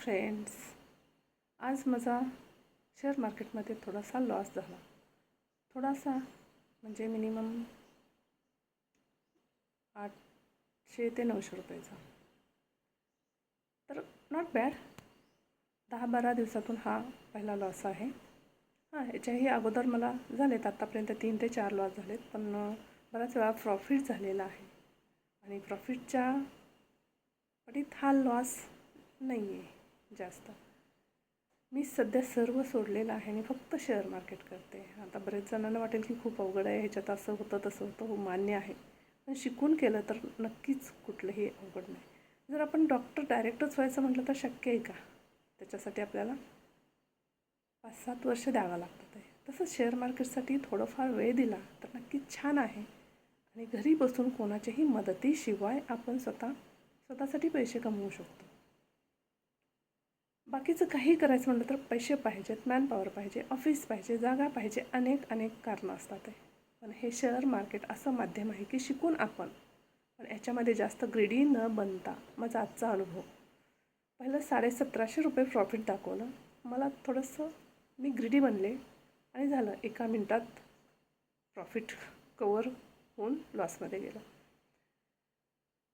Friends आज माझा share मार्केटमध्ये थोडासा लॉस झाला. थोडासा म्हणजे मिनिमम आठशे ते नऊशे रुपयाचा. तर नॉट बॅड दहा बारा दिवसातून हा पहिला लॉस आहे. हां याच्याही अगोदर मला झालेत आत्तापर्यंत तीन ते चार लॉस झालेत पण बराच वेळा प्रॉफिट झालेला आहे. आणि प्रॉफिटच्या पटीत हा लॉस नाही आहे जास्त. मी सध्या सर्व सोडलेलं आहे आणि फक्त शेअर मार्केट करते. आता बरेच जणांना वाटेल की खूप अवघड आहे ह्याच्यात असं होतं तसं होतं हो मान्य आहे. पण शिकून केलं तर नक्कीच कुठलंही अवघड नाही. जर आपण डॉक्टर डायरेक्टच व्हायचं म्हटलं तर शक्य आहे का? त्याच्यासाठी आपल्याला पाच सात वर्ष द्यावं लागतात आहे. तसंच शेअर मार्केटसाठी थोडंफार वेळ दिला तर नक्कीच छान आहे. आणि घरी बसून कोणाच्याही मदतीशिवाय आपण स्वतः स्वतःसाठी पैसे कमवू शकतो. बाकीचं काही करायचं म्हटलं तर पैसे पाहिजेत मॅनपॉवर पाहिजे ऑफिस पाहिजे जागा पाहिजे अनेक अनेक कारणं असतात पण हे शेअर मार्केट असं माध्यम आहे की शिकून आपण पण याच्यामध्ये जास्त ग्रेडी न बनता माझा आजचा अनुभव. पहिलं साडेसतराशे रुपये प्रॉफिट दाखवलं. मला थोडंसं मी ग्रीडी बनले आणि झालं एका मिनटात प्रॉफिट कवर होऊन लॉसमध्ये गेलं.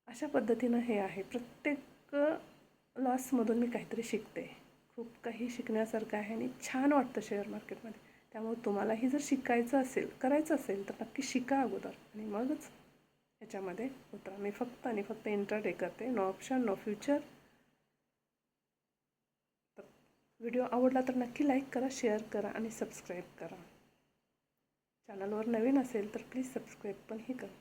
अशा पद्धतीनं हे आहे. प्रत्येक लॉसमधून मी काहीतरी शिकते. खूप काही शिकण्यासारखं आहे आणि छान वाटतं शेअर मार्केटमध्ये त्यामुळे तुम्हालाही जर शिकायचं असेल करायचं असेल तर नक्की शिका अगोदर. आणि मगच याच्यामध्ये उतरा. मी फक्त आणि फक्त इंटरडे करते. नो ऑप्शन नो फ्युचर तर व्हिडिओ आवडला तर नक्की लाईक करा शेअर करा आणि सबस्क्राईब करा. चॅनलवर नवीन असेल तर प्लीज सबस्क्राईब पण ही करा.